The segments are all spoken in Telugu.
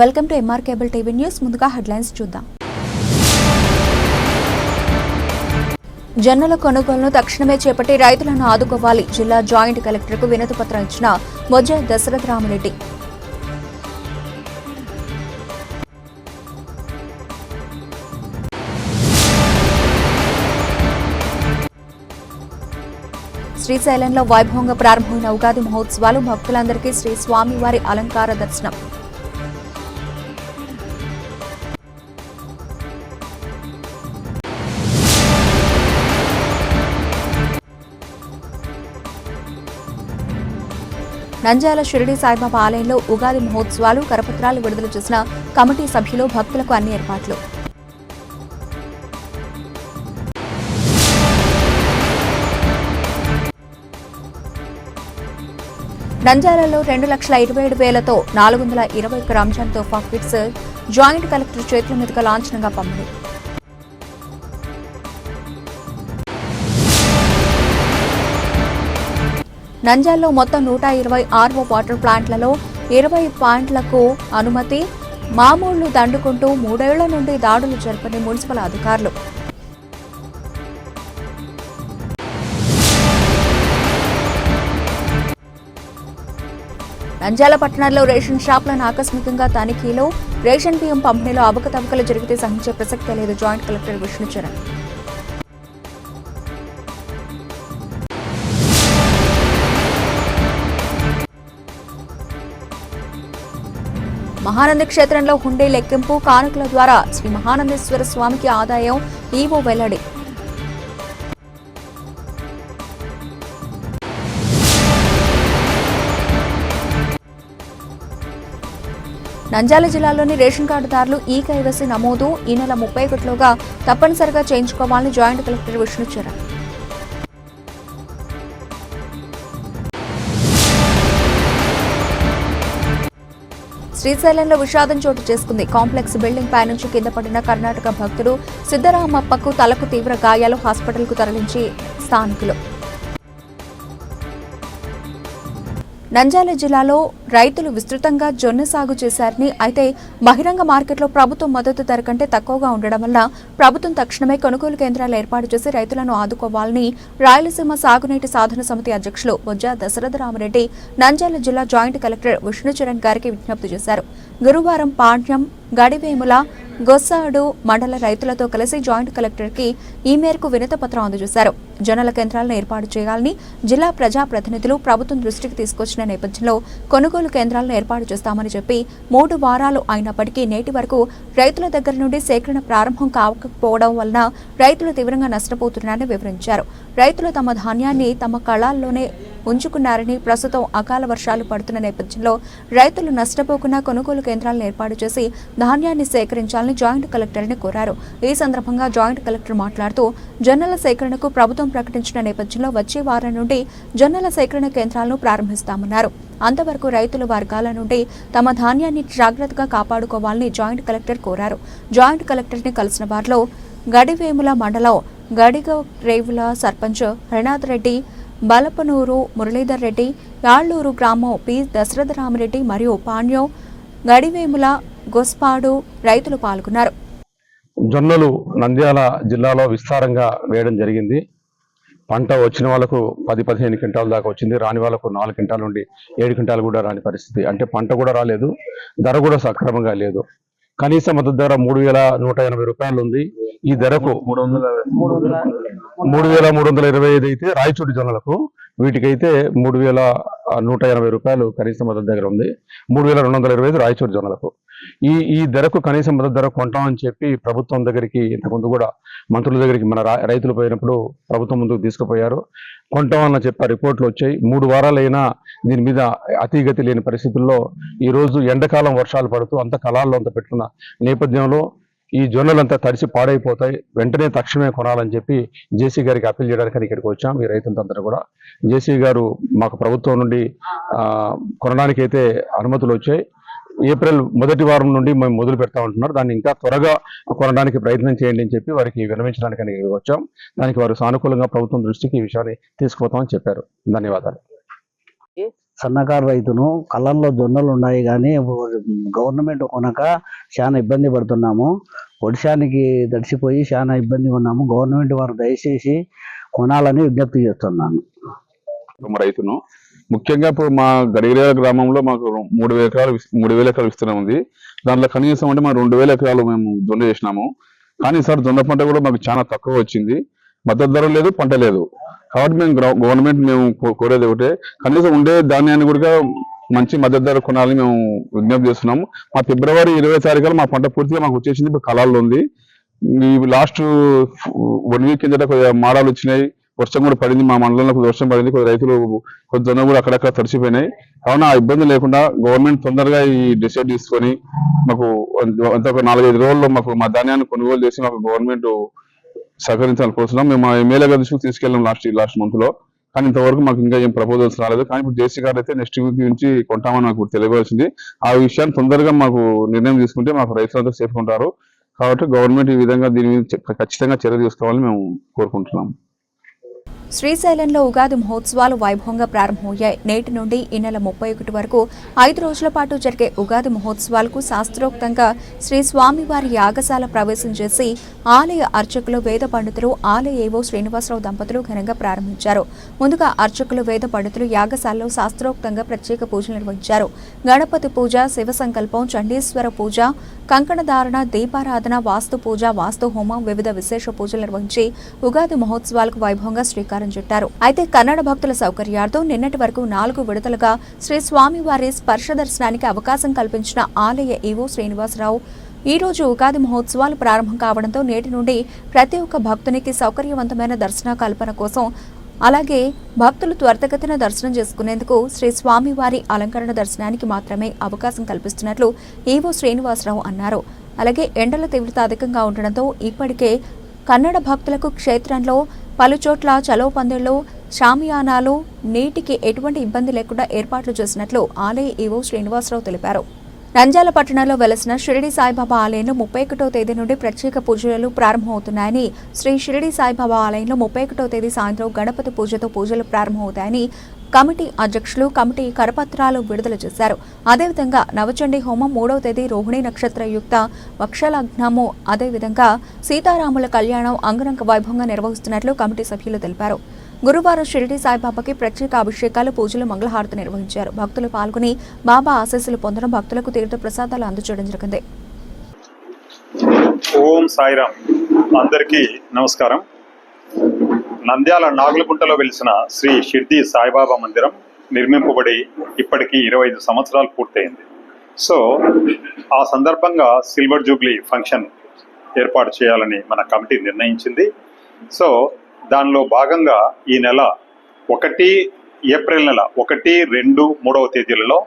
Welcome to MR cable TV news ముందుగా హెడ్లైన్స్ చూద్దాం. జొన్నల కొనుగోలును తక్షణమే చేపట్టి రైతులను ఆదుకోవాలి. జిల్లా జాయింట్ కలెక్టర్కు వినతి పత్రం ఇచ్చిన మొజ్జ దశరథ రామరెడ్డి. శ్రీశైలంలో వైభవంగా ప్రారంభమైన ఉగాది మహోత్సవాలు భక్తులందరికీ శ్రీ స్వామివారి అలంకార దర్శనం. నంద్యాల షిరిడి సాయిబాబా ఆలయంలో ఉగాది మహోత్సవాలు కరపత్రాలు విడుదల చేసిన కమిటీ సభ్యులు భక్తులకు అన్ని ఏర్పాట్లు. నంద్యాలలో రెండు లక్షల ఇరవై ఏడు వేలతో నాలుగు వందల ఇరవై ఒక్క Ramzan Tohfa kits joint collector చేతుల మీదుగా లాంఛనంగా పంపిణీ. నంజాల్లో మొత్తం నూట ఇరవై ఆర్ఓ వాటర్ ప్లాంట్లలో ఇరవై పాయింట్లకు అనుమతి. మామూళ్ళు దండుకుంటూ మూడేళ్ళ నుండి దాడులు జరపని మున్సిపల్ అధికారులు. నంజాల పట్టణంలో రేషన్ షాపులను ఆకస్మికంగా తనిఖీలో. రేషన్ బియ్యం పంపిణీలో అవకతవకలు జరిగితే సహించే ప్రసక్తే లేదు. Joint collector Vishnu Charan. మహానంద క్షేత్రంలో హుండీ లెక్కింపు కానుకల ద్వారా శ్రీ మహానందేశ్వర స్వామికి ఆదాయం ఈవో వెల్లడి. నంద్యాల జిల్లాలోని రేషన్ కార్డుదారులు ఈ కైవసి నమోదు. ఈ నెల ముప్పై ఒకటిలోగా తప్పనిసరిగా చేయించుకోవాలని జాయింట్ కలెక్టర్ విష్ణుచరణ్. శ్రీశైలంలో విషాదం చోటు చేసుకుంది. కాంప్లెక్స్ బిల్డింగ్ పై నుంచి కింద పడిన కర్ణాటక భక్తుడు సిద్ధరామప్పకు తలకు తీవ్ర గాయాలు హాస్పిటల్కు తరలించి స్థానికులు. నంద్యాల జిల్లాలో రైతులు విస్తృతంగా జొన్న సాగు చేశారని అయితే బహిరంగ మార్కెట్లో ప్రభుత్వం మద్దతు ధర కంటే తక్కువగా ఉండడం వల్ల ప్రభుత్వం తక్షణమే కొనుగోలు కేంద్రాలు ఏర్పాటు చేసి రైతులను ఆదుకోవాలని రాయలసీమ సాగునీటి సాధన సమితి అధ్యక్షులు బొజ్జ దశరథ రామరెడ్డి నంద్యాల జిల్లా జాయింట్ కలెక్టర్ విష్ణుచరణ్ గారికి విజ్ఞప్తి చేశారు. గురువారం పాండ్యం గడివేముల గొస్సాడు మండల రైతులతో కలిసి జాయింట్ కలెక్టర్కి ఈ మేరకు వినత పత్రం అందజేశారు. జనల కేంద్రాలను ఏర్పాటు చేయాలని జిల్లా ప్రజాప్రతినిధులు ప్రభుత్వం దృష్టికి తీసుకొచ్చిన నేపథ్యంలో కొనుగోలు కేంద్రాలను ఏర్పాటు చేస్తామని చెప్పి మూడు వారాలు అయినప్పటికీ నేటి వరకు రైతుల దగ్గర నుండి సేకరణ ప్రారంభం కావకపోవడం వలన రైతులు తీవ్రంగా నష్టపోతున్నారని వివరించారు. రైతులు తమ ధాన్యాన్ని తమ కళాల్లోనే ఉంచుకున్నారని ప్రస్తుతం అకాల వర్షాలు పడుతున్న నేపథ్యంలో రైతులు నష్టపోకుండా కొనుగోలు కేంద్రాలను ఏర్పాటు చేసి ధాన్యాన్ని సేకరించాలని జాయింట్ కలెక్టర్ని కోరారు. ఈ సందర్భంగా జాయింట్ కలెక్టర్ మాట్లాడుతూ జొన్నల సేకరణకు ప్రభుత్వం ప్రకటించిన నేపథ్యంలో వచ్చే వారం నుండి జొన్నల సేకరణ కేంద్రాలను ప్రారంభిస్తామన్నారు. అంతవరకు రైతుల వర్గాల నుండి తమ ధాన్యాన్ని జాగ్రత్తగా కాపాడుకోవాలని జాయింట్ కలెక్టర్ కోరారు. జాయింట్ కలెక్టర్ని కలిసిన వారిలో గడివేముల మండలం గడిగ రేవుల సర్పంచ్ రణాథ్ రెడ్డి బలపనూరు మురళీధర్ రెడ్డి యాళ్ళూరు గ్రామం పి దశరథరామరెడ్డి మరియు పాణ్యం గడివేముల గొస్పాడు రైతులు పాల్గొన్నారు. జొన్నలు నంద్యాల జిల్లాలో విస్తారంగా వేయడం జరిగింది. పంట వచ్చిన వాళ్ళకు పది పదిహేను క్వింటాల దాకా వచ్చింది. రాని వాళ్ళకు నాలుగు క్వింటాల నుండి ఏడు క్వింటాలు కూడా రాని పరిస్థితి. అంటే పంట కూడా రాలేదు ధర కూడా సక్రమంగా లేదు. కనీస మద్దతు ధర మూడు వేల నూట ఎనభై రూపాయలు ఉంది. ఈ ధరకు మూడు వందల మూడు వేల మూడు వందల ఇరవై ఐదు అయితే రాయచోటి జొన్నలకు వీటికైతే మూడు వేల నూట ఎనభై రూపాయలు కనీస మద్దతు దగ్గర ఉంది. మూడు వేల రెండు వందల ఇరవై ఐదు రాయచోటి జొన్నలకు. ఈ ఈ ధరకు కనీస మద్దతు ధర కొంటామని చెప్పి ప్రభుత్వం దగ్గరికి ఇంతకుముందు కూడా మంత్రుల దగ్గరికి మన రైతులు పోయినప్పుడు ప్రభుత్వం ముందుకు తీసుకుపోయారు. కొంటామని చెప్పి రిపోర్ట్లు వచ్చాయి. మూడు వారాలైనా దీని మీద అతిగతి లేని పరిస్థితుల్లో ఈరోజు ఎండాకాలం వర్షాలు పడుతూ అంత కళాల్లో అంత పెట్టుకున్న నేపథ్యంలో ఈ జొన్నలంతా తడిసి పాడైపోతాయి. వెంటనే తక్షణమే కొనాలని చెప్పి జేసీ గారికి అప్పీల్ చేయడానికి ఇక్కడికి వచ్చాం. ఈ రైతులంతా కూడా. జేసీ గారు మాకు ప్రభుత్వం నుండి కొనడానికైతే అనుమతులు వచ్చాయి. ఏప్రిల్ మొదటి వారం నుండి మేము మొదలు పెడతా ఉంటున్నారు. దాన్ని ఇంకా త్వరగా కొనడానికి ప్రయత్నం చేయండి అని చెప్పి వారికి విరమించడానికి ఇక్కడికి వచ్చాం. దానికి వారు సానుకూలంగా ప్రభుత్వం దృష్టికి ఈ విషయాన్ని తీసుకుపోతామని చెప్పారు. ధన్యవాదాలు. సన్నకారు రైతును కళ్ళల్లో జొన్నలు ఉన్నాయి కానీ గవర్నమెంట్ కొనక చాలా ఇబ్బంది పడుతున్నాము. వర్షానికి తడిసిపోయి చాలా ఇబ్బందిగా ఉన్నాము. గవర్నమెంట్ వారు దయచేసి కొనాలని విజ్ఞప్తి చేస్తున్నాను. రైతును ముఖ్యంగా ఇప్పుడు మా గడిగిరేల గ్రామంలో మాకు మూడు వేల ఎకరాలు మూడు వేల ఎకరాలు విస్తీర్ణం ఉంది. దాంట్లో కనీసం అంటే మా రెండు వేల ఎకరాలు మేము జొన్న చేసినాము. కానీ సార్ జొన్న పంట కూడా మాకు చాలా తక్కువ వచ్చింది. మద్దతు ధర లేదు పంట లేదు. కాబట్టి మేము గవర్నమెంట్ మేము కో- కోరేది ఒకటే. కనీసం ఉండే ధాన్యాన్ని కూడా మంచి మద్దతు ధర కొనాలని మేము విజ్ఞప్తి చేస్తున్నాము. మా ఫిబ్రవరి ఇరవై తారీఖులో మా పంట పూర్తిగా మాకు వచ్చేసింది ఇప్పుడు కళాల్లో ఉంది. ఈ లాస్ట్ వన్ వీక్ కిందట మాడాలు వచ్చినాయి. వర్షం కూడా పడింది. మా మండలంలో వర్షం పడింది. కొద్ది రైతులు కొద్ది జొన్న కూడా అక్కడక్కడ తడిచిపోయినాయి. కావున ఆ ఇబ్బంది లేకుండా గవర్నమెంట్ తొందరగా ఈ డిసైడ్ తీసుకొని మాకు అంత- ఒక నాలుగైదు రోజుల్లో మాకు మా ధాన్యాన్ని కొనుగోలు చేసి మాకు గవర్నమెంట్ సహకరించాలని కోరుతున్నాం. మేము మా ఎమ్మెల్యే గారి దృష్టికి తీసుకెళ్ళాం లాస్ట్ లాస్ట్ మంత్లో. కానీ ఇంతవరకు మాకు ఇంకా ఏం ప్రపోజల్స్ రాలేదు. కానీ ఇప్పుడు జేసీ గారు అయితే నెక్స్ట్ వీక్ నుంచి కొంటామని మాకు తెలియవలసింది. ఆ విషయాన్ని తొందరగా మాకు నిర్ణయం తీసుకుంటే మాకు రైతులంతా సేఫ్ ఉంటారు. కాబట్టి గవర్నమెంట్ ఈ విధంగా దీని మీద ఖచ్చితంగా చర్య తీసుకోవాలని మేము కోరుకుంటున్నాం. శ్రీశైలంలో ఉగాది మహోత్సవాలు వైభవంగా ప్రారంభమయ్యాయి. నేటి నుండి ఈ నెల ముప్పై ఒకటి వరకు ఐదు రోజుల పాటు జరిగే ఉగాది మహోత్సవాలకు శాస్త్రోక్తంగా శ్రీ స్వామివారి యాగశాల ప్రవేశం చేసి ఆలయ అర్చకులు వేద పండితులు ఆలయ ఏవో శ్రీనివాసరావు దంపతులు ఘనంగా ప్రారంభించారు. ముందుగా అర్చకులు వేద పండితులు యాగశాలలో శాస్త్రోక్తంగా ప్రత్యేక పూజలు నిర్వహించారు. గణపతి పూజ శివ సంకల్పం చండీశ్వర పూజ కంకణధారణ దీపారాధన వాస్తు పూజ వాస్తు హోమం వివిధ విశేష పూజలు నిర్వహించి ఉగాది మహోత్సవాలకు వైభవంగా శ్రీకారం చుట్టారు అయితే కన్నడ భక్తుల సౌకర్యార్థం నిన్నటి వరకు నాలుగు విడతలుగా శ్రీ స్వామివారి స్పర్శ దర్శనానికి అవకాశం కల్పించిన ఆలయ ఈవో శ్రీనివాసరావు ఈ రోజు ఉగాది మహోత్సవాలు ప్రారంభం కావడంతో నేటి నుండి ప్రతి ఒక్క భక్తునికి సౌకర్యవంతమైన దర్శన కల్పన కోసం అలాగే భక్తులు త్వరితగతిన దర్శనం చేసుకునేందుకు శ్రీ స్వామివారి అలంకరణ దర్శనానికి మాత్రమే అవకాశం కల్పిస్తున్నట్లు ఈవో శ్రీనివాసరావు అన్నారు. అలాగే ఎండల తీవ్రత అధికంగా ఉండడంతో ఇప్పటికే కన్నడ భక్తులకు క్షేత్రంలో పలుచోట్ల చలో పందెల్లో షామియానాలు నీటికి ఎటువంటి ఇబ్బంది లేకుండా ఏర్పాట్లు చేసినట్లు ఆలయ ఈవో శ్రీనివాసరావు తెలిపారు. నంజాల పట్టణంలో వెలసిన షిరిడి సాయిబాబా ఆలయంలో ముప్పై ఒకటో తేదీ నుండి ప్రత్యేక పూజలు ప్రారంభమవుతున్నాయని శ్రీ షిరిడి సాయిబాబా ఆలయంలో ముప్పై ఒకటో తేదీ సాయంత్రం గణపతి పూజతో పూజలు ప్రారంభమవుతాయని కమిటీ అధ్యక్షులు కమిటీ కరపత్రాలు విడుదల చేశారు. అదేవిధంగా నవచండీ హోమం మూడవ తేదీ రోహిణి నక్షత్ర యుక్త వక్షలగ్నము. అదేవిధంగా సీతారాముల కళ్యాణం అంగరంగ వైభవంగా నిర్వహిస్తున్నట్లు కమిటీ సభ్యులు తెలిపారు. గురువారం షిరిడి సాయిబాబాకి ప్రత్యేక అభిషేకాలు పూజలు మంగళహారతి నిర్వహించారు. భక్తులు పాల్గొని బాబా ఆశీస్సులు పొందడం భక్తులకు తీర్థ ప్రసాదాలు అందచేయడం జరిగింది. ఓం సాయిరామ్. అందరికీ నమస్కారం. నంద్యాల నాగులగుంటలో వెలిసిన శ్రీ షిర్ది సాయిబాబా మందిరం నిర్మింపబడి ఇప్పటికీ ఇరవై ఐదు సంవత్సరాలు పూర్తయింది. సో ఆ సందర్భంగా సిల్వర్ జూబ్లీ ఫంక్షన్ ఏర్పాటు చేయాలని మన కమిటీ నిర్ణయించింది. సో దానిలో భాగంగా ఈ నెల ఒకటి ఏప్రిల్ నెల ఒకటి రెండు మూడవ తేదీలలో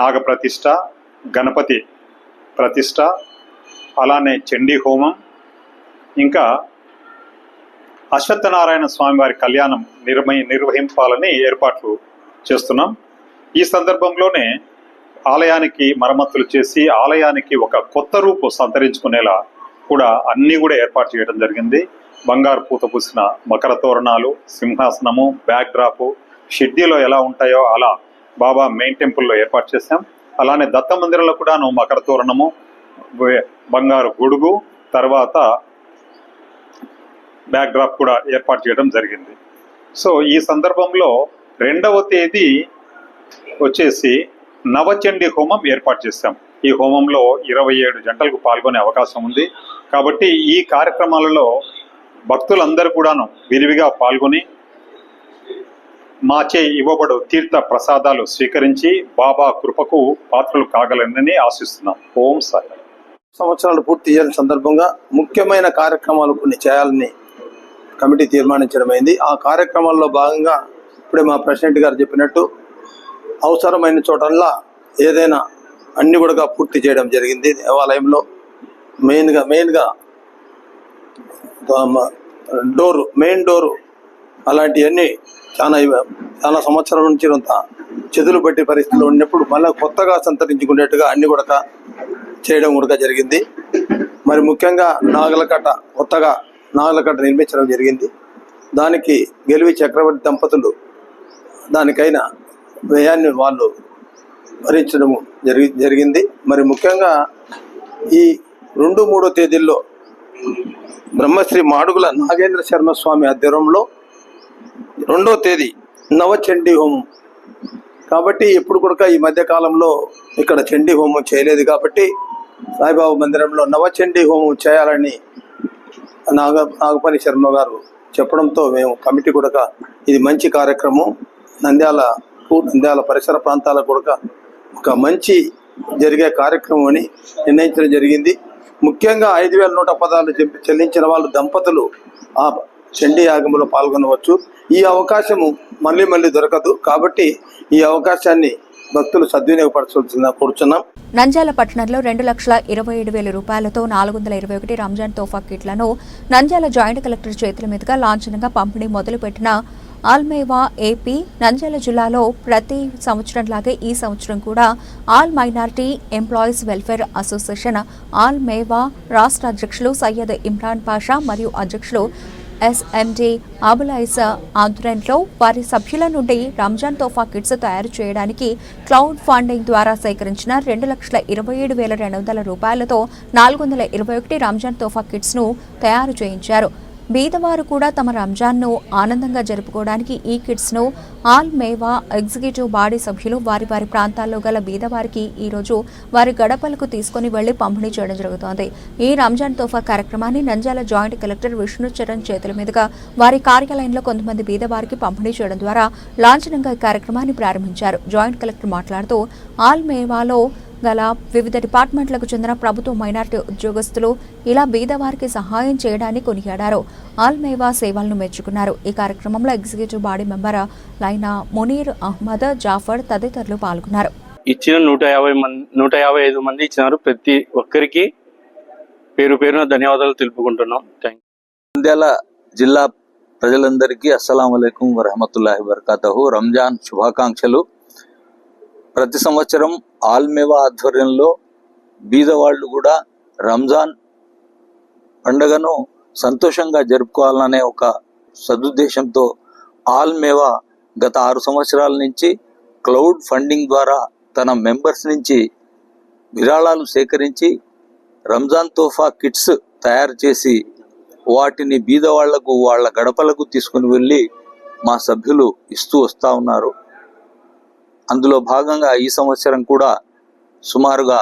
నాగప్రతిష్ట గణపతి ప్రతిష్ట అలానే చండీ హోమం ఇంకా అశ్వత్థనారాయణ స్వామి వారి కళ్యాణం నిర్మయ నిర్వహింపాలని ఏర్పాట్లు చేస్తున్నాం. ఈ సందర్భంలోనే ఆలయానికి మరమ్మతులు చేసి ఆలయానికి ఒక కొత్త రూపు సంతరించుకునేలా కూడా అన్నీ కూడా ఏర్పాటు చేయడం జరిగింది. బంగారు పూత పూసిన మకర తోరణాలు సింహాసనము బ్యాక్ డ్రాపు షిడ్డీలో ఎలా ఉంటాయో అలా బాబా మెయిన్ టెంపుల్లో ఏర్పాటు చేశాం. అలానే దత్త మందిరంలో కూడాను మకర తోరణము బంగారు గొడుగు తర్వాత బ్యాక్ డ్రాప్ కూడా ఏర్పాటు చేయడం జరిగింది. సో ఈ సందర్భంలో రెండవ తేదీ వచ్చేసి నవచండి హోమం ఏర్పాటు చేశాం. ఈ హోమంలో ఇరవై ఏడు జంటలకు పాల్గొనే అవకాశం ఉంది. కాబట్టి ఈ కార్యక్రమాలలో భక్తులందరూ కూడాను విరివిగా పాల్గొని మాచే ఇవ్వబడు తీర్థ ప్రసాదాలు స్వీకరించి బాబా కృపకు పాత్రలు కాగలనని ఆశిస్తున్నాం. ఓం సాయి. సంవత్సరాలు పూర్తి చేయాలి సందర్భంగా ముఖ్యమైన కార్యక్రమాలు కొన్ని చేయాలని కమిటీ తీర్మానించడమైంది. ఆ కార్యక్రమాల్లో భాగంగా ఇప్పుడే మా ప్రెసిడెంట్ గారు చెప్పినట్టు అవసరమైన చోటల్లా ఏదైనా అన్ని కూడా పూర్తి చేయడం జరిగింది. దేవాలయంలో మెయిన్గా మెయిన్గా డోరు మెయిన్ డోరు అలాంటివన్నీ చాలా చాలా సంవత్సరాల నుంచి కొంత చెదులు పట్టే పరిస్థితులు ఉన్నప్పుడు మళ్ళీ కొత్తగా సంతరించుకునేట్టుగా అన్ని కూడా చేయడం కూడా జరిగింది. మరి ముఖ్యంగా నాగలకట్ట కొత్తగా నాగలకట్ట నిర్మించడం జరిగింది. దానికి గెలివి చక్రవర్తి దంపతులు దానికైన వ్యయాన్ని వాళ్ళు భరించడం జరిగి జరిగింది. మరి ముఖ్యంగా ఈ రెండు మూడో తేదీల్లో బ్రహ్మశ్రీ మాడుగుల నాగేంద్ర శర్మ స్వామి ఆధ్వర్యంలో రెండో తేదీ నవచండీ హోమం. కాబట్టి ఎప్పుడు కూడా ఈ మధ్యకాలంలో ఇక్కడ చండీ హోమం చేయలేదు కాబట్టి సాయిబాబా మందిరంలో నవచండీ హోమం చేయాలని నాగ నాగపల్లి శర్మ గారు చెప్పడంతో మేము కమిటీ కూడా ఇది మంచి కార్యక్రమం. నంద్యాల నంద్యాల పరిసర ప్రాంతాలకు కూడా ఒక మంచి జరిగే కార్యక్రమం అని నిర్ణయించడం జరిగింది. ముఖ్యంగా ఐదు వేల నూట పదాలు చెల్లించిన వాళ్ళు దంపతులు ఆ చండీ యాగంలో పాల్గొనవచ్చు. ఈ అవకాశము మళ్ళీ మళ్ళీ దొరకదు. కాబట్టి ఈ అవకాశాన్ని భక్తులు సద్వినియోగపరచాల్సిందిగా కోరుచున్నాం. నంద్యాల పట్టణంలో రెండు లక్షల ఇరవై ఏడు వేల రూపాయలతో నాలుగు వందల ఇరవై ఒకటి రంజాన్ తోఫా కిట్లను నంద్యాల జాయింట్ కలెక్టర్ చేతుల మీదుగా లాంఛనంగా పంపిణీ మొదలుపెట్టిన ఆల్మేవా ఏపీ నంద్యాల జిల్లాలో ప్రతి సంవత్సరం లాగే ఈ సంవత్సరం కూడా all minority employees welfare association all మేవా రాష్ట్ర అధ్యక్షులు సయ్యద్ ఇమ్రాన్ పాషా మరియు అధ్యక్షులు ఎస్ఎండి అబులైస్ ఆధ్వర్యంలో వారి సభ్యుల నుండి రంజాన్ తోఫా కిట్స్ తయారు చేయడానికి క్లౌడ్ ఫండింగ్ ద్వారా సేకరించిన రెండు లక్షల ఇరవై ఏడు వేల రెండు వందల రూపాయలతో నాలుగు వందల ఇరవై ఒకటి రంజాన్ తోఫా కిట్స్ను తయారు చేయించారు. బీదవారు కూడా తమ రంజాన్ను ఆనందంగా జరుపుకోవడానికి ఈ కిట్స్ను ఆల్ మేవా ఎగ్జిక్యూటివ్ బాడీ సభ్యులు వారి వారి ప్రాంతాల్లో గల బీదవారికి ఈరోజు వారి గడపలకు తీసుకుని వెళ్ళి పంపిణీ చేయడం జరుగుతోంది. ఈ రంజాన్ తోఫా కార్యక్రమాన్ని నంద్యాల జాయింట్ కలెక్టర్ విష్ణు చరణ్ చేతుల మీదుగా వారి కార్యాలయంలో కొంతమంది బీదవారికి పంపిణీ చేయడం ద్వారా లాంఛనంగా ఈ కార్యక్రమాన్ని ప్రారంభించారు. జాయింట్ కలెక్టర్ మాట్లాడుతూ ఆల్ మేవాలో గల వివిధ డిపార్ట్మెంట్లకు చెందిన ప్రభుత్వ మైనార్టీ ఉద్యోగస్తులు ఇలా బీదవారికి సహాయం చేయడాన్ని కొనియాడారు. ఆల్మేవా సేవలను మెచ్చుకున్నారు. ఈ కార్యక్రమంలో ఎగ్జిక్యూటివ్ బాడీ మెంబర్ లైనా మునీర్ అహ్మద్ జాఫర్ తదితరులు పాల్గొన్నారు. ఇచ్చిన నూట యాభై మంది నూట యాభై ఐదు మంది ఇచ్చినారు. ప్రతి ఒక్కరికి పేరు పేరున ధన్యవాదాలు తెలుపుకుంటున్నాం. థ్యాంక్ నంద్యాల జిల్లా ప్రజలందరికీ అస్సలం అయికం వరహమతుల్లాహి వరకాతహు. రంజాన్ శుభాకాంక్షలు. ప్రతి సంవత్సరం ఆల్మేవా ఆధ్వర్యంలో బీదవాళ్ళు కూడా రంజాన్ పండుగను సంతోషంగా జరుపుకోవాలనే ఒక సదుద్దేశంతో ఆల్మేవా గత ఆరు సంవత్సరాల నుంచి క్లౌడ్ ఫండింగ్ ద్వారా తన మెంబర్స్ నుంచి విరాళాలు సేకరించి రంజాన్ తోఫా కిట్స్ తయారు చేసి వాటిని బీదవాళ్ళకు వాళ్ళ గడపలకు తీసుకుని వెళ్ళి మా సభ్యులు ఇస్తూ వస్తూ ఉన్నారు. అందులో భాగంగా ఈ సంవత్సరం కూడా సుమారుగా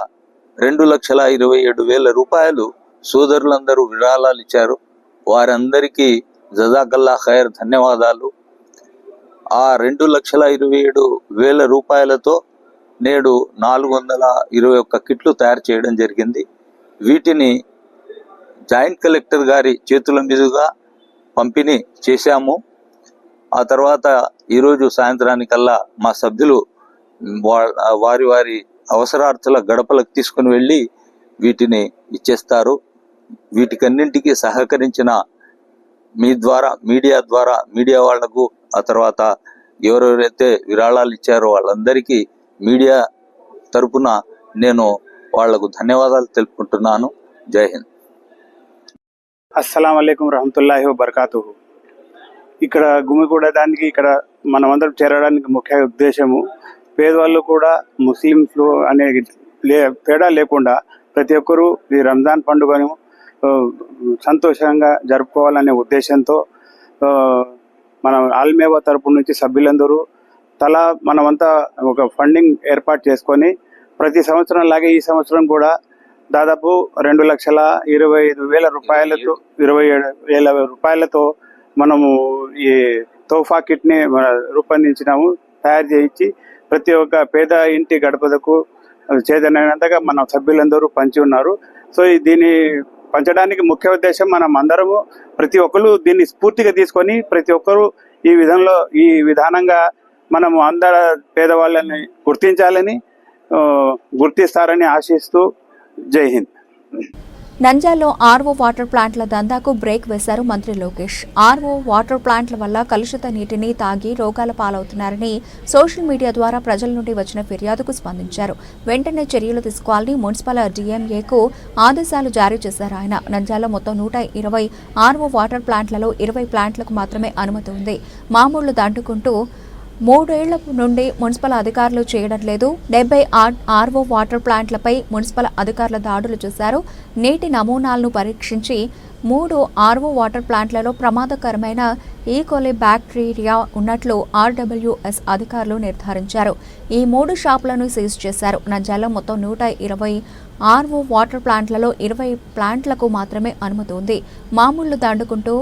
రెండు లక్షల ఇరవై ఏడు వేల రూపాయలు సోదరులందరూ విరాళాలు ఇచ్చారు. వారందరికీ జజాకల్లా ఖైర్ ధన్యవాదాలు. ఆ రెండు లక్షల ఇరవై ఏడు వేల రూపాయలతో నేడు నాలుగు వందల ఇరవై ఒక్క కిట్లు తయారు చేయడం జరిగింది. వీటిని జాయింట్ కలెక్టర్ గారి చేతుల మీదుగా పంపిణీ చేశాము. ఆ తర్వాత ఈరోజు సాయంత్రానికల్లా మా సభ్యులు వారి వారి అవసరార్థుల గడపలకు తీసుకుని వెళ్ళి వీటిని ఇచ్చేస్తారు. వీటికన్నింటికి సహకరించిన మీ ద్వారా మీడియా ద్వారా మీడియా వాళ్ళకు ఆ తర్వాత ఎవరెవరైతే విరాళాలు ఇచ్చారో వాళ్ళందరికీ మీడియా తరపున నేను వాళ్ళకు ధన్యవాదాలు తెలుపుకుంటున్నాను. జై హింద్. అస్సలం అయికం రహమతుల్లాహి వబర్కాతు ఇక్కడ గుమికూడడానికి ఇక్కడ మనమందరం చేరడానికి ముఖ్య ఉద్దేశము పేదవాళ్ళు కూడా ముస్లింస్ అనే లే తేడా లేకుండా ప్రతి ఒక్కరూ ఈ రంజాన్ పండుగను సంతోషంగా జరుపుకోవాలనే ఉద్దేశంతో మనం మన ఆల్మేవా తరపు నుంచి సభ్యులందరూ తలా మనమంతా ఒక ఫండింగ్ ఏర్పాటు చేసుకొని ప్రతి సంవత్సరం లాగే ఈ సంవత్సరం కూడా దాదాపు రెండు లక్షల ఇరవై ఐదు వేల రూపాయలతో ఇరవై ఏడు వేల రూపాయలతో మనము ఈ తోఫా కిట్ని రూపొందించినాము తయారు చేయించి ప్రతి ఒక్క పేద ఇంటి గడపదకు చేతనైనంతగా మన సభ్యులందరూ పంచి ఉన్నారు. సో ఈ దీన్ని పంచడానికి ముఖ్య ఉద్దేశం మనం అందరము ప్రతి ఒక్కరు దీన్ని స్ఫూర్తిగా తీసుకొని ప్రతి ఒక్కరూ ఈ విధంలో ఈ విధానంగా మనము అందర పేదవాళ్ళని గుర్తించాలని గుర్తిస్తారని ఆశిస్తూ జై హింద్. నంజాల్లో ఆర్ఓ వాటర్ ప్లాంట్ల దందాకు బ్రేక్ వేశారు మంత్రి లోకేష్. ఆర్ఓ వాటర్ ప్లాంట్ల వల్ల కలుషిత నీటిని తాగి రోగాల పాలవుతున్నారని సోషల్ మీడియా ద్వారా ప్రజల నుండి వచ్చిన ఫిర్యాదుకు స్పందించారు. వెంటనే చర్యలు తీసుకోవాలని మున్సిపల్ డిఎంఏకు ఆదేశాలు జారీ చేశారు ఆయన. నంజాల్లో మొత్తం నూట ఇరవై ఆర్ఓ వాటర్ ప్లాంట్లలో ఇరవై ప్లాంట్లకు మాత్రమే అనుమతి ఉంది. మామూళ్ళు దాటుకుంటూ మూడేళ్ళ నుండి మున్సిపల్ అధికారులు చేయడం లేదు. డెబ్బై ఆర్ఓ వాటర్ ప్లాంట్లపై మున్సిపల్ అధికారుల దాడులు చేశారు. నీటి నమూనాలను పరీక్షించి మూడు ఆర్ఓ వాటర్ ప్లాంట్లలో ప్రమాదకరమైన e. ఈకోలి బ్యాక్టీరియా ఉన్నట్లు ఆర్డబ్ల్యూఎస్ అధికారులు నిర్ధారించారు. ఈ మూడు షాపులను సీజ్ చేశారు. నంద్యాలలో మొత్తం నూట ఇరవై ఆర్ఓ వాటర్ ప్లాంట్లలో ఇరవై ప్లాంట్లకు మాత్రమే అనుమతి ఉంది. మామూళ్ళు దాడుకుంటూ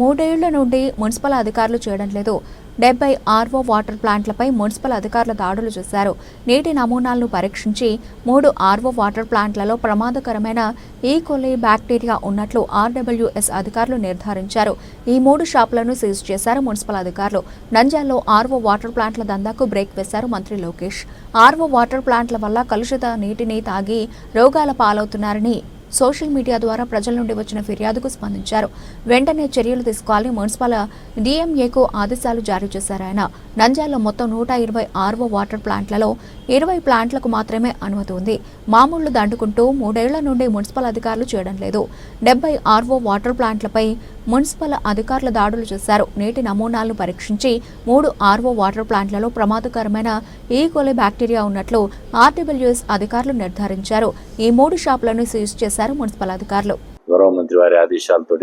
మూడేళ్ళ నుండి మున్సిపల్ అధికారులు చేయడం లేదు. డెబ్బై ఆర్ఓ వాటర్ ప్లాంట్లపై మున్సిపల్ అధికారుల దాడులు చేశారు. నీటి నమూనాలను పరీక్షించి మూడు ఆర్ఓ వాటర్ ప్లాంట్లలో ప్రమాదకరమైన e. ఈ బ్యాక్టీరియా ఉన్నట్లు ఆర్డబ్ల్యూఎస్ అధికారులు నిర్ధారించారు. ఈ మూడు షాపులను సీజ్ చేశారు మున్సిపల్ అధికారులు. నంజాల్లో ఆర్ఓ వాటర్ ప్లాంట్ల దందాకు బ్రేక్ వేశారు మంత్రి లోకేష్. ఆర్వో వాటర్ ప్లాంట్ల వల్ల కలుషిత నీటిని తాగి రోగాల పాలవుతున్నారని సోషల్ మీడియా ద్వారా ప్రజల నుండి వచ్చిన ఫిర్యాదుకు స్పందించారు. వెంటనే చర్యలు తీసుకోవాలని మున్సిపల్ డిఎంఏకు ఆదేశాలు జారీ చేశారు ఆయన. నంద్యాలలో మొత్తం నూట ఇరవై ఆర్వో వాటర్ ప్లాంట్లలో ఇరవై ప్లాంట్లకు మాత్రమే అనుమతి ఉంది. మామూళ్ళు దండుకుంటూ మూడేళ్ళ నుండి మున్సిపల్ అధికారులు చేయడం లేదు. డెబ్బై ఆర్వో వాటర్ ప్లాంట్లపై మున్సిపల్ అధికారుల దాడులు చేశారు. నీటి నమూనాలను పరీక్షించి మూడు ఆర్ఓ వాటర్ ప్లాంట్లలో ప్రమాదకరమైన e. ఈ బ్యాక్టీరియా ఉన్నట్లు ఆర్డబ్ల్యూఎస్ అధికారులు నిర్ధారించారు. ఈ మూడు షాపులను సీజ్ చేశారు మున్సిపల్ అధికారులు. గౌరవ మంత్రి వారి ఆదేశాలతో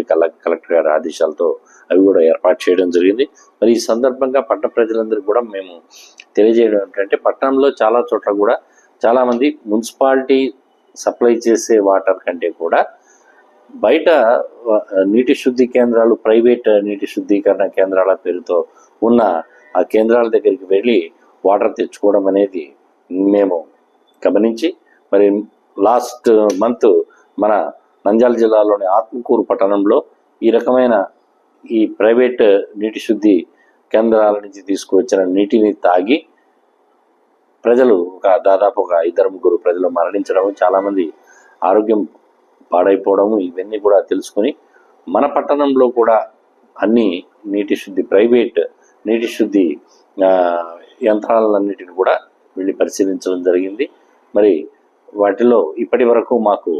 కలెక్టర్ గారి ఆదేశాలతో అవి కూడా ఏర్పాటు చేయడం జరిగింది. మరి ఈ సందర్భంగా పట్టణ ప్రజలందరికీ కూడా మేము తెలియజేయడం ఏంటంటే పట్టణంలో చాలా చోట్ల కూడా చాలామంది మున్సిపాలిటీ సప్లై చేసే వాటర్ కంటే కూడా బయట నీటి శుద్ధి కేంద్రాలు ప్రైవేట్ నీటి శుద్ధీకరణ కేంద్రాల పేరుతో ఉన్న ఆ కేంద్రాల దగ్గరికి వెళ్ళి వాటర్ తెచ్చుకోవడం అనేది మేము గమనించి మరి లాస్ట్ మంత్ మన నంద్యాల జిల్లాలోని ఆత్మకూరు పట్టణంలో ఈ రకమైన ఈ ప్రైవేట్ నీటి శుద్ధి కేంద్రాల నుంచి తీసుకువచ్చిన నీటిని తాగి ప్రజలు ఒక దాదాపు ఒక ఇద్దరు ముగ్గురు ప్రజలు మరణించడం చాలామంది ఆరోగ్యం పాడైపోవడము ఇవన్నీ కూడా తెలుసుకుని మన పట్టణంలో కూడా అన్ని నీటి శుద్ధి ప్రైవేట్ నీటి శుద్ధి యంత్రాలన్నిటిని కూడా వెళ్ళి పరిశీలించడం జరిగింది. మరి వాటిలో ఇప్పటి వరకు మాకు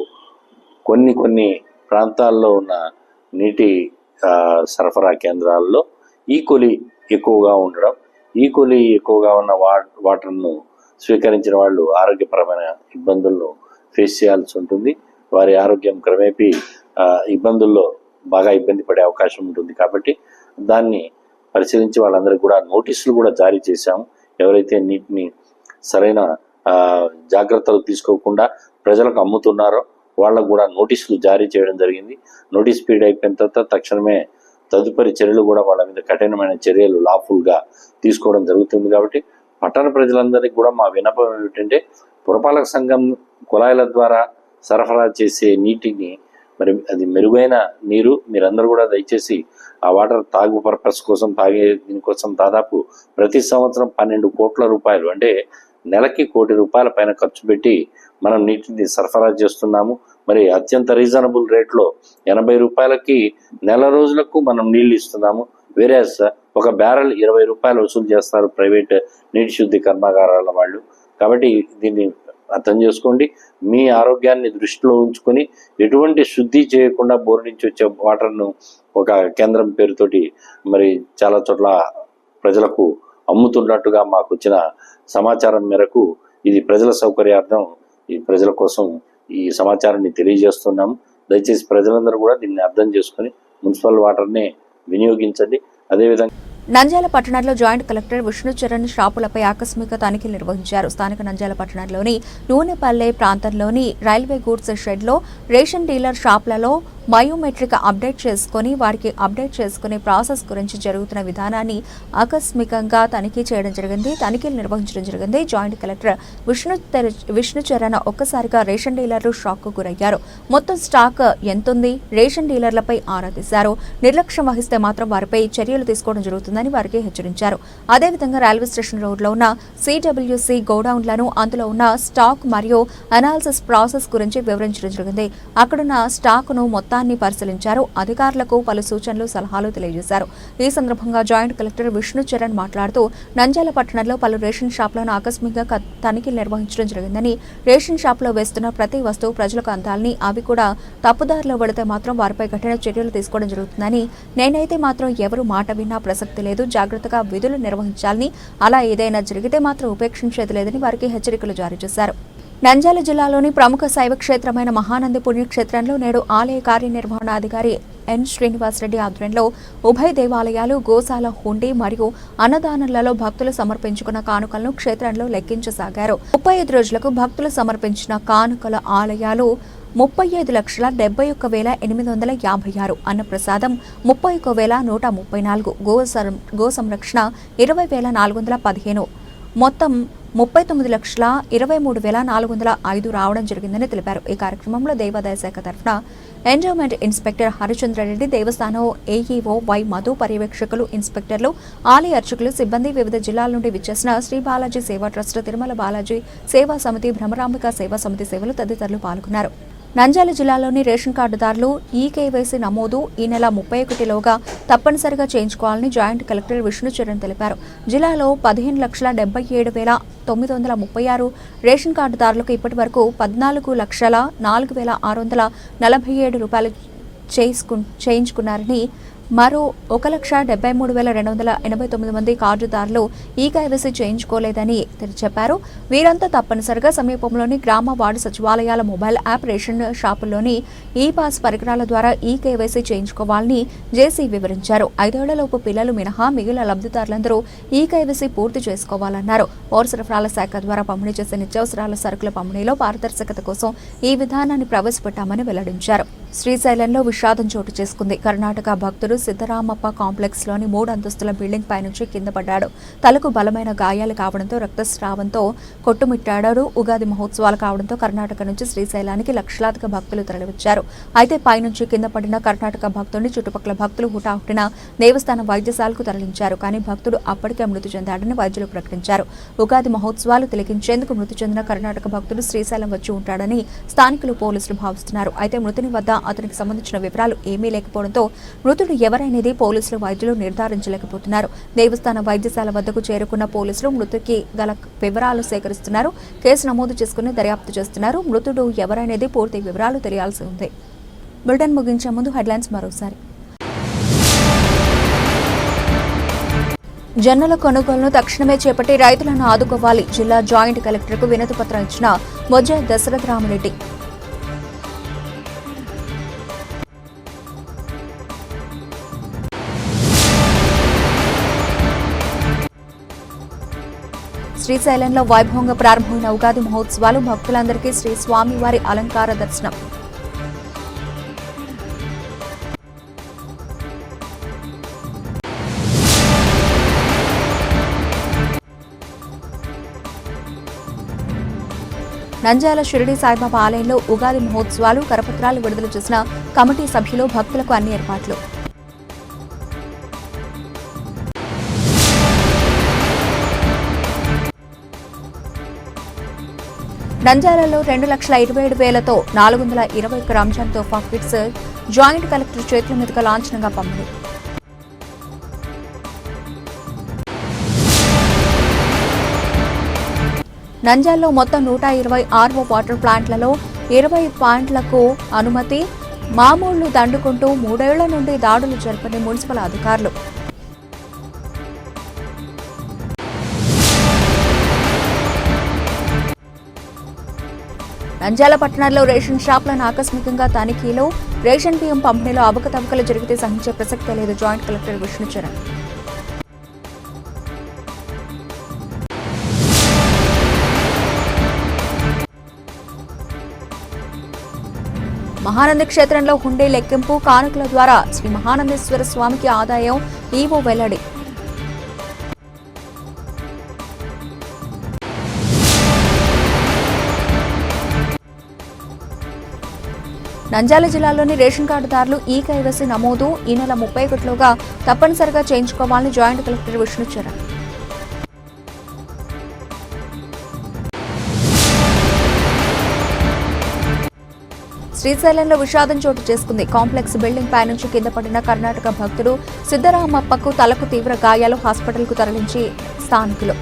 కొన్ని కొన్ని ప్రాంతాల్లో ఉన్న నీటి సరఫరా కేంద్రాల్లో ఈకొలి ఎక్కువగా ఉండడం ఈకొలి ఎక్కువగా ఉన్న వా వాటర్ను స్వీకరించిన వాళ్ళు ఆరోగ్యపరమైన ఇబ్బందులను ఫేస్ చేయాల్సి ఉంటుంది. వారి ఆరోగ్యం క్రమేపీ ఇబ్బందుల్లో బాగా ఇబ్బంది పడే అవకాశం ఉంటుంది కాబట్టి దాన్ని పరిశీలించి వాళ్ళందరికీ కూడా నోటీసులు కూడా జారీ చేశాము. ఎవరైతే నీటిని సరైన జాగ్రత్తలు తీసుకోకుండా ప్రజలకు అమ్ముతున్నారో వాళ్ళకు కూడా నోటీసులు జారీ చేయడం జరిగింది. నోటీస్ పీరియడ్ అయిపోయిన తర్వాత తక్షణమే తదుపరి చర్యలు కూడా వాళ్ళ మీద కఠినమైన చర్యలు లాఫుల్గా తీసుకోవడం జరుగుతుంది కాబట్టి పట్టణ ప్రజలందరికీ కూడా మా వినపం ఏమిటంటే పురపాలక సంఘం కుళాయిల ద్వారా సరఫరా చేసే నీటిని మరి అది మెరుగైన నీరు మీరందరూ కూడా దయచేసి ఆ వాటర్ తాగు పర్పస్ కోసం తాగే దీనికోసం దాదాపు ప్రతి సంవత్సరం పన్నెండు కోట్ల రూపాయలు అంటే నెలకి కోటి రూపాయల పైన ఖర్చు పెట్టి మనం నీటిని సరఫరా చేస్తున్నాము. మరి అత్యంత రీజనబుల్ రేట్లో ఎనభై రూపాయలకి నెల రోజులకు మనం నీళ్ళు ఇస్తున్నాము. వేరే ఒక బ్యారెల్ ఇరవై రూపాయలు వసూలు చేస్తారు ప్రైవేట్ నీటి శుద్ధి కర్మాగారాల వాళ్ళు. కాబట్టి దీన్ని అర్థం చేసుకోండి. మీ ఆరోగ్యాన్ని దృష్టిలో ఉంచుకొని ఎటువంటి శుద్ధి చేయకుండా బోర్ నుంచి వచ్చే వాటర్ను ఒక కేంద్రం పేరుతోటి మరి చాలా చోట్ల ప్రజలకు అమ్ముతున్నట్టుగా మాకు వచ్చిన సమాచారం మేరకు ఇది ప్రజల సౌకర్యార్థం. ఈ ప్రజల కోసం ఈ సమాచారాన్ని తెలియజేస్తున్నాం. దయచేసి ప్రజలందరూ కూడా దీన్ని అర్థం చేసుకుని మున్సిపల్ వాటర్ని వినియోగించండి. అదేవిధంగా నంద్యాల పట్టణంలో జాయింట్ కలెక్టర్ విష్ణుచరణ్ షాపులపై ఆకస్మిక తనిఖీలు నిర్వహించారు. స్థానిక నంద్యాల పట్టణంలోని నూనెపల్లె ప్రాంతంలోని రైల్వే గూడ్స్ షెడ్లో రేషన్ డీలర్ షాపులలో బయోమెట్రిక్ అప్డేట్ చేసుకుని వారికి అప్డేట్ చేసుకునే ప్రాసెస్ గురించి జరుగుతున్న విధానాన్ని ఆకస్మికంగా తనిఖీ చేయడం జరిగింది. తనిఖీలు నిర్వహించడం జరిగింది. జాయింట్ కలెక్టర్ విష్ణు విష్ణు చరణ ఒక్కసారిగా రేషన్ డీలర్లు షాక్కు గురయ్యారు. మొత్తం స్టాక్ ఎంతుంది? రేషన్ డీలర్లపై ఆరా తీశారు. నిర్లక్ష్యం వహిస్తే మాత్రం వారిపై చర్యలు తీసుకోవడం జరుగుతుందని వారికి హెచ్చరించారు. అదేవిధంగా రైల్వే స్టేషన్ రోడ్లో ఉన్న సిడబ్ల్యూసి గోడౌన్లను అందులో ఉన్న స్టాక్ మరియు అనాలిసిస్ ప్రాసెస్ గురించి వివరించడం జరిగింది. అక్కడున్న స్టాక్ను మొత్తాన్ని మొత్తాన్ని పరిశీలించారు. అధికారులకు పలు సూచనలు సలహాలు తెలియజేశారు. ఈ సందర్భంగా జాయింట్ కలెక్టర్ విష్ణు చరణ్ మాట్లాడుతూ నంద్యాల పట్టణంలో పలు రేషన్ షాపులను ఆకస్మికంగా తనిఖీలు నిర్వహించడం జరిగిందని రేషన్ షాపులో వేస్తున్న ప్రతి వస్తువు ప్రజలకు అందాలని అవి కూడా తప్పుదారిలో పడితే మాత్రం వారిపై కఠిన చర్యలు తీసుకోవడం జరుగుతుందని నేనైతే మాత్రం ఎవరు మాట విన్నా ప్రసక్తి లేదు జాగ్రత్తగా విధులు నిర్వహించాలని అలా ఏదైనా జరిగితే మాత్రం ఉపేక్షించేది లేదని వారికి హెచ్చరికలు జారీ చేశారు. నంద్యాల జిల్లాలోని ప్రముఖ శైవ క్షేత్రమైన మహానంది పుణ్యక్షేత్రంలో నేడు ఆలయ కార్యనిర్వహణాధికారి ఎన్ శ్రీనివాసరెడ్డి ఆధ్వర్యంలో ఉభయ దేవాలయాలు గోశాల హుండీ మరియు అన్నదానాలలో భక్తులు సమర్పించుకున్న కానుకలను క్షేత్రంలో లెక్కించసాగారు. ముప్పై ఐదు రోజులకు భక్తులు సమర్పించిన కానుకల ఆలయాలు ముప్పై ఐదు లక్షల డెబ్బై ఒక్క వేల ఎనిమిది వందల యాభై ఆరు. అన్నప్రసాదం ముప్పై ఒక్క వేల నూట ముప్పై నాలుగు. గో సం- గో సంరక్షణ ఇరవై వేల నాలుగు వందల పదిహేను. మొత్తం ముప్పై తొమ్మిది లక్షల ఇరవై మూడు వేల నాలుగు వందల ఐదు రావడం జరిగిందని తెలిపారు. ఈ కార్యక్రమంలో దేవాదాయ శాఖ తరఫున ఎంజాయ్మెంట్ ఇన్స్పెక్టర్ హరిచంద్రారెడ్డి దేవస్థానం ఏఈఓ వై మధు పర్యవేక్షకులు ఇన్స్పెక్టర్లు ఆలయ అర్చకులు సిబ్బంది వివిధ జిల్లాల నుండి విచ్చేసిన శ్రీ బాలాజీ సేవా ట్రస్ట్ తిరుమల బాలాజీ సేవా సమితి భ్రమరాంబిక సేవా సమితి సేవలు తదితరులు పాల్గొన్నారు. నంద్యాల జిల్లాలోని రేషన్ కార్డుదారులు ఈ కేవైసీ నమోదు ఈ నెల ముప్పై ఒకటిలోగా తప్పనిసరిగా చేయించుకోవాలని జాయింట్ కలెక్టర్ విష్ణు చరణ్ తెలిపారు. జిల్లాలో పదిహేను లక్షల డెబ్బై ఏడు వేల తొమ్మిది వందల ముప్పై ఆరు రేషన్ కార్డుదారులకు ఇప్పటి వరకు పద్నాలుగు లక్షల నాలుగు వేల ఆరు వందల నలభై ఏడు రూపాయలు చేసుకు చేయించుకున్నారని మరో ఒక లక్ష డెబ్బై మూడు వేల రెండు వందల ఎనభై తొమ్మిది మంది కార్డుదారులు ఈ కైవసీ చేయించుకోలేదని చెప్పారు. వీరంతా తప్పనిసరిగా సమీపంలోని గ్రామ వార్డు సచివాలయాల మొబైల్ యాప్ రేషన్ షాపుల్లోని ఈ పాస్ పరికరాల ద్వారా ఈ కేవైసీ చేయించుకోవాలని జేసీ వివరించారు. ఐదేళ్ళలోపు పిల్లలు మినహా మిగిలిన లబ్ధిదారులందరూ ఈ కైవసీ పూర్తి చేసుకోవాలన్నారు. పౌర సరఫరాల శాఖ ద్వారా పంపిణీ చేసే నిత్యావసరాల సరుకుల పంపిణీలో పారదర్శకత కోసం ఈ విధానాన్ని ప్రవేశపెట్టామని వెల్లడించారు. శ్రీశైలంలో విషాదం చోటు చేసుకుంది. కర్ణాటక భక్తులు సిద్ధరామప్ప కాంప్లెక్స్లోని మూడు అంతస్తుల బిల్డింగ్ పైనుంచి కింద పడ్డాడు. తలకు బలమైన గాయాలు కావడంతో రక్తస్రావంతో కొట్టుమిట్టాడాడు ఉగాది మహోత్సవాలు కావడంతో కర్ణాటక నుంచి శ్రీశైలానికి లక్షలాదిగా భక్తులు తరలివచ్చారు. అయితే పైనుంచి కింద పడిన కర్ణాటక భక్తుడిని చుట్టుపక్కల భక్తులు హుటాహుటిన దేవస్థానం వైద్యశాలకు తరలించారు. కానీ భక్తుడు అప్పటికే మృతి చెందాడని వైద్యులు ప్రకటించారు. ఉగాది మహోత్సవాలు తిలకించేందుకు మృతి చెందిన కర్ణాటక భక్తుడు శ్రీశైలం వచ్చి ఉంటాడని స్థానికులు పోలీసులు భావిస్తున్నారు. అయితే మృతుని వద్ద అతనికి సంబంధించిన వివరాలు ఏమీ లేకపోవడంతో మృతుడు ఎవరనేది పోలీసులు వైద్యులు నిర్ధారించలేకపోతున్నారు. దేవస్థాన వైద్యశాల వద్దకు చేరుకున్న పోలీసులు మృతికి గల వివరాలు సేకరిస్తున్నారు. కేసు నమోదు చేసుకుని దర్యాప్తు చేస్తున్నారు. మృతుడు ఎవరనేది పూర్తి వివరాలు తెలియాల్సి ఉంది. బులెటిన్ ముగించే ముందు హెడ్లైన్స్ మరోసారి. జొన్నల కొనుగోలును తక్షణమే చేపట్టి రైతులను ఆదుకోవాలి. జిల్లా జాయింట్ కలెక్టర్కు వినతి పత్రం ఇచ్చిన మొజ్జ దశరథ రామిరెడ్డి. శ్రీశైలంలో వైభవంగా ప్రారంభమైన ఉగాది మహోత్సవాలు భక్తులందరికీ శ్రీ స్వామివారి అలంకార దర్శనం. నంజాల షిరిడి సాయిబాబా ఆలయంలో ఉగాది మహోత్సవాలు కరపత్రాలు విడుదల చేసిన కమిటీ సభ్యులు భక్తులకు అన్ని ఏర్పాట్లు. నంద్యాలలో రెండు లక్షల ఇరవై ఏడు వేలతో నాలుగు వందల ఇరవై ఒక్క Ramzan Tohfa kits joint collector చేతుల మీదుగా లాంఛనంగా పంపిణీ. నంద్యాలలో మొత్తం నూట ఇరవై ఆర్ఓ వాటర్ ప్లాంట్లలో ఇరవై పాయింట్లకు అనుమతి. మామూళ్ళు దండుకుంటూ మూడేళ్ళ నుండి దాడులు జరిపిన మున్సిపల్ అధికారులు. నంద్యాల పట్టణంలో రేషన్ షాపులను ఆకస్మికంగా తనిఖీలో రేషన్ బియ్యం పంపిణీలో అవకతవకలు జరిగితే సహించే ప్రసక్తే లేదు. Joint collector Vishnu Charan. మహానంది క్షేత్రంలో హుండీ లెక్కింపు కానుకల ద్వారా శ్రీ మహానందేశ్వర స్వామికి ఆదాయం ఈవో వెల్లడి. నంద్యాల జిల్లాలోని రేషన్ కార్డుదారులు ఈ కైవసి నమోదు. ఈ నెల ముప్పై ఒకటిలోగా తప్పనిసరిగా చేయించుకోవాలని జాయింట్ కలెక్టర్ విష్ణుచరణ్ శ్రీశైలంలో విషాదం చోటు చేసుకుంది. కాంప్లెక్స్ బిల్డింగ్ పై నుంచి కింద పడిన కర్ణాటక భక్తుడు సిద్దరామప్పకు తలకు తీవ్ర గాయాలు హాస్పిటల్కు తరలించి స్థానికులు.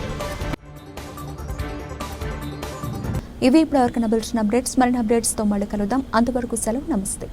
ఇవి ఇప్పటివరకు నబిల్చిన అప్డేట్స్. మరిన్ని అప్డేట్స్తో మళ్ళీ కలుద్దాం. అంతవరకు సెలవు. నమస్తే.